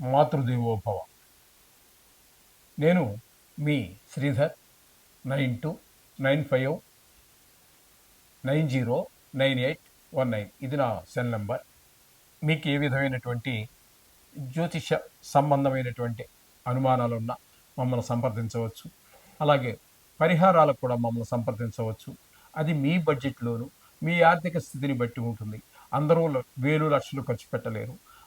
మాతృదేవోభవ. నేను మీ Sridhar nine two nine five nine zero nine eight one nine. ఇది నా cell number. మీకు ఏ విధమైనటువంటి జ్యోతిష సంబంధమైనటువంటి అనుమానాలు ఉన్నా మమ్మల్ని సంప్రదించవచ్చు. అలాగే పరిహారాలకు కూడా మమ్మల్ని సంప్రదించవచ్చు. అది మీ బడ్జెట్లోను మీ ఆర్థిక స్థితిని బట్టి ఉంటుంది. అందరూ వేలు లక్షలు ఖర్చు పెట్టలేరు.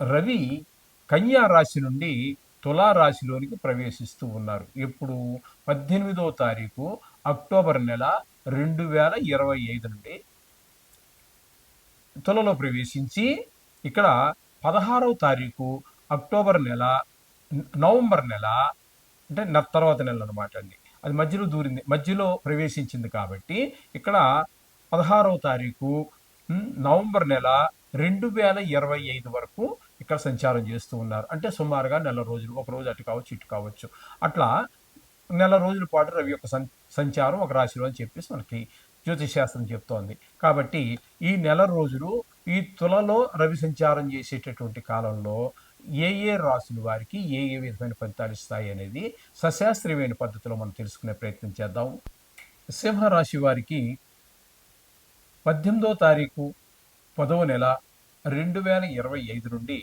రవి కన్యా రాశి నుండి తులా రాశిలోనికి ప్రవేశిస్తూ ఉన్నారు. ఇప్పుడు పద్దెనిమిదో తారీఖు అక్టోబర్ నెల రెండు వేల ఇరవై ఐదు నుండి తులలో ప్రవేశించి ఇక్కడ పదహారవ తారీఖు అక్టోబర్ నెల నవంబర్ నెల అంటే తర్వాత నెల అనమాట అండి. అది మధ్యలో దూరింది మధ్యలో ప్రవేశించింది కాబట్టి ఇక్కడ పదహారవ తారీఖు నవంబర్ నెల రెండు వేల ఇరవై ఐదు వరకు ఇక్కడ సంచారం చేస్తూ ఉన్నారు. అంటే సుమారుగా నెల రోజులు ఒక రోజు అటు కావచ్చు ఇటు కావచ్చు. అట్లా నెల రోజుల పాటు రవి యొక్క సం సంచారం ఒక రాశిలో అని చెప్పేసి మనకి జ్యోతిష్ శాస్త్రం చెప్తోంది. కాబట్టి ఈ నెల రోజులు ఈ తులలో రవి సంచారం చేసేటటువంటి కాలంలో ఏ ఏ రాసుల వారికి ఏ ఏ విధమైన ఫలితాలు ఇస్తాయి అనేది సశాస్త్రీయమైన పద్ధతిలో మనం తెలుసుకునే ప్రయత్నం చేద్దాం. సింహరాశి వారికి పద్దెనిమిదో తారీఖు పదవ నెల రెండు వేల ఇరవై ఐదు నుండి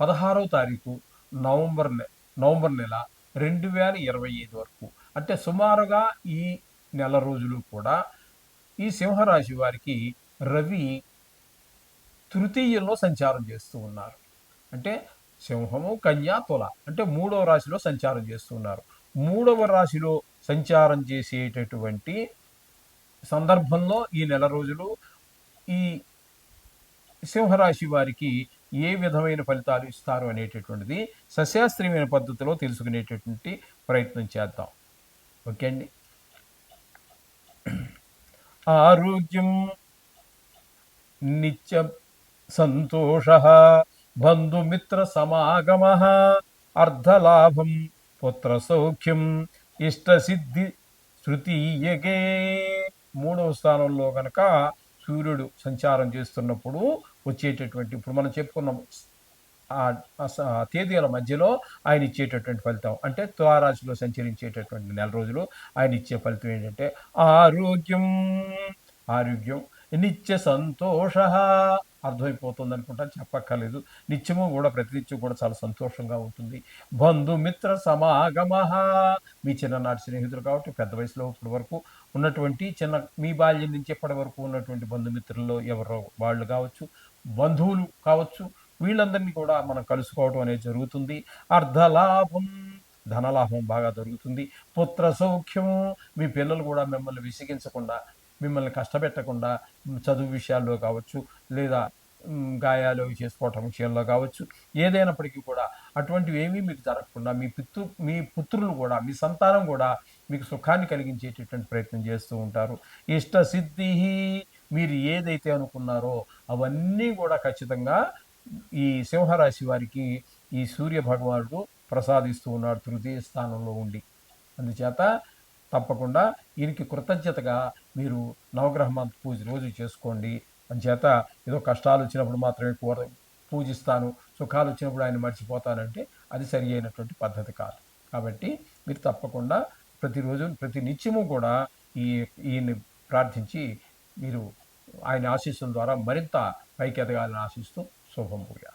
పదహారవ తారీఖు నవంబర్ నె నవంబర్ నెల రెండు వేల ఇరవై ఐదు వరకు. అంటే సుమారుగా ఈ నెల రోజులు కూడా ఈ సింహరాశి వారికి రవి తృతీయంలో సంచారం చేస్తూ ఉన్నారు. అంటే సింహము కన్యా తుల అంటే మూడవ రాశిలో సంచారం చేస్తున్నారు మూడవ రాశిలో సంచారం చేసేటటువంటి సందర్భంలో ఈ నెల రోజులు ఈ సింహరాశి వారికి ఏ విధమైన ఫలితాలు ఇస్తారు అనేటటువంటిది సస్యాస్త్రీయమైన పద్ధతిలో తెలుసుకునేటటువంటి ప్రయత్నం చేద్దాం. ఓకే అండి? ఆరోగ్యం నిత్య సంతోష బంధుమిత్ర సమాగమ అర్ధలాభం పుత్ర సౌఖ్యం ఇష్టసిద్ధి శృతీయగే మూడవ స్థానంలో కనుక సూర్యుడు సంచారం చేస్తున్నప్పుడు వచ్చేటటువంటి ఇప్పుడు మనం చెప్పుకున్నాం తేదీల మధ్యలో ఆయన ఇచ్చేటటువంటి ఫలితం. అంటే తులారాశిలో సంచరించేటటువంటి నెల రోజులు ఆయన ఇచ్చే ఫలితం ఏంటంటే ఆరోగ్యం ఆరోగ్యం నిత్య సంతోష. అర్థమైపోతుంది అనుకుంటాను చెప్పక్కర్లేదు. నిత్యము కూడా ప్రతినిత్యం కూడా చాలా సంతోషంగా ఉంటుంది. బంధుమిత్ర సమాగమ. మీ చిన్ననాటి స్నేహితులు కాబట్టి పెద్ద వయసులో ఇప్పటి వరకు ఉన్నటువంటి చిన్న మీ బాల్యం నుంచి ఇప్పటి వరకు ఉన్నటువంటి బంధుమిత్రుల్లో ఎవరో వాళ్ళు కావచ్చు బంధువులు కావచ్చు వీళ్ళందరినీ కూడా మనం కలుసుకోవడం అనేది జరుగుతుంది. అర్ధలాభం ధనలాభం బాగా దొరుకుతుంది పుత్ర సౌఖ్యం మీ పిల్లలు కూడా మిమ్మల్ని విసిగించకుండా మిమ్మల్ని కష్టపెట్టకుండా చదువు విషయాల్లో కావచ్చు లేదా గాయాలు చేసుకోవటం విషయంలో కావచ్చు ఏదైనప్పటికీ కూడా అటువంటివి ఏమీ మీకు జరగకుండా మీ పితృ మీ పుత్రులు కూడా మీ సంతానం కూడా మీకు సుఖాన్ని కలిగించేటటువంటి ప్రయత్నం చేస్తూ ఉంటారు. ఇష్ట సిద్ధి మీరు ఏదైతే అనుకున్నారో అవన్నీ కూడా ఖచ్చితంగా ఈ సింహరాశి వారికి ఈ సూర్య భగవానుడు ప్రసాదిస్తూ ఉన్నాడు తృతీయ స్థానంలో ఉండి. అందుచేత తప్పకుండా ఈయనకి కృతజ్ఞతగా మీరు నవగ్రహ మంత్ర పూజ రోజు చేసుకోండి. అందుచేత ఏదో కష్టాలు వచ్చినప్పుడు మాత్రమే కూర పూజిస్తాను. సుఖాలు వచ్చినప్పుడు ఆయన మర్చిపోతానంటే అది సరి అయినటువంటి పద్ధతి కాదు. కాబట్టి మీరు తప్పకుండా ప్రతిరోజు ప్రతి నిత్యము కూడా ఈ ఈయన్ని ప్రార్థించి మీరు ఆయన ఆశీస్సుల ద్వారా మరింత పైకి ఎదగాలని ఆశిస్తూ శుభం పూజ